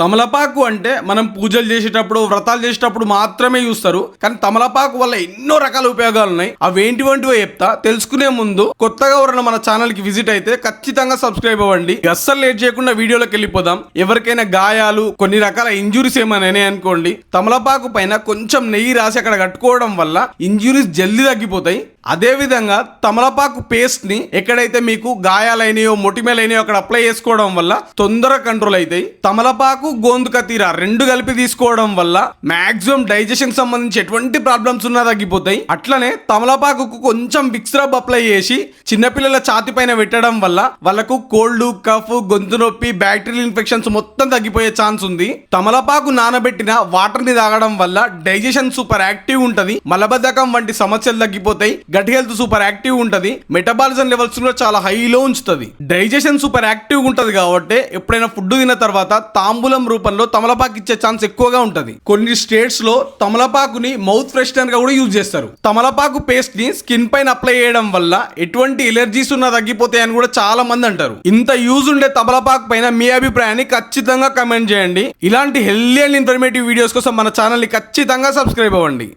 తమలపాకు అంటే మనం పూజలు చేసేటప్పుడు వ్రతాలు చేసేటప్పుడు మాత్రమే చూస్తారు కానీ తమలపాకు వల్ల ఎన్నో రకాల ఉపయోగాలు ఉన్నాయి. అవేంటివంటివో చెప్తా. తెలుసుకునే ముందు కొత్తగా ఎవరైనా మన ఛానల్కి విజిట్ అయితే ఖచ్చితంగా సబ్స్క్రైబ్ అవ్వండి. అస్సలు లేట్ చేయకుండా వీడియోలోకి వెళ్ళిపోదాం. ఎవరికైనా గాయాలు కొన్ని రకాల ఇంజురీస్ ఏమైనా అనుకోండి తమలపాకు పైన కొంచెం నెయ్యి రాసి అక్కడ కట్టుకోవడం వల్ల ఇంజురీస్ జల్దీ తగ్గిపోతాయి. అదే విధంగా తమలపాకు పేస్ట్ని ఎక్కడైతే మీకు గాయాలైనయో మొటిమలైనయో అక్కడ అప్లై చేసుకోవడం వల్ల తొందరగా కంట్రోల్ అవుతాయి. తమలపాకు గోందు కతీర రెండు కలిపి తీసుకోవడం వల్ల మాక్సిమం డైజెషన్ సంబంధించి ఎటువంటి ప్రాబ్లమ్స్ ఉన్నా తగ్గిపోతాయి. అట్లనే తమలపాకుకు కొంచెం బిక్స్ రబ్ అప్లై చేసి చిన్నపిల్లల ఛాతి పైన పెట్టడం వల్ల వాళ్ళకు కోల్డ్ కఫ్ గొంతు నొప్పి బ్యాక్టీరియల్ ఇన్ఫెక్షన్స్ మొత్తం తగ్గిపోయే ఛాన్స్ ఉంది. తమలపాకు నానబెట్టిన వాటర్ని తాగడం వల్ల డైజెషన్ సూపర్ యాక్టివ్ ఉంటది. మలబద్ధకం వంటి సమస్యలు తగ్గిపోతాయి. గట్ హెల్త్ సూపర్ యాక్టివ్ ఉంటది. మెటబాలిజం లెవెల్స్ కూడా చాలా హైలో ఉంచుతుంది. డైజెషన్ సూపర్ యాక్టివ్ ఉంటది కాబట్టి ఎప్పుడైనా ఫుడ్ తిన్న తర్వాత తాంబూలం రూపంలో తమలపాకు ఇచ్చే ఛాన్స్ ఎక్కువగా ఉంటది. కొన్ని స్టేట్స్లో తమలపాకుని మౌత్ ఫ్రెషనర్గా కూడా యూజ్ చేస్తారు. తమలపాకు పేస్ట్ని స్కిన్ పైన అప్లై చేయడం వల్ల ఎటువంటి ఎలర్జీస్ ఉన్నా తగ్గిపోతాయని కూడా చాలా మంది అంటారు. ఇంత యూజ్ ఉండే తమలపాకు పైన మీ అభిప్రాయాన్ని ఖచ్చితంగా కమెంట్ చేయండి. ఇలాంటి హెల్దీ అండ్ ఇన్ఫర్మేటివ్ వీడియోస్ కోసం మన ఛానల్ని ఖచ్చితంగా సబ్స్క్రైబ్ అవ్వండి.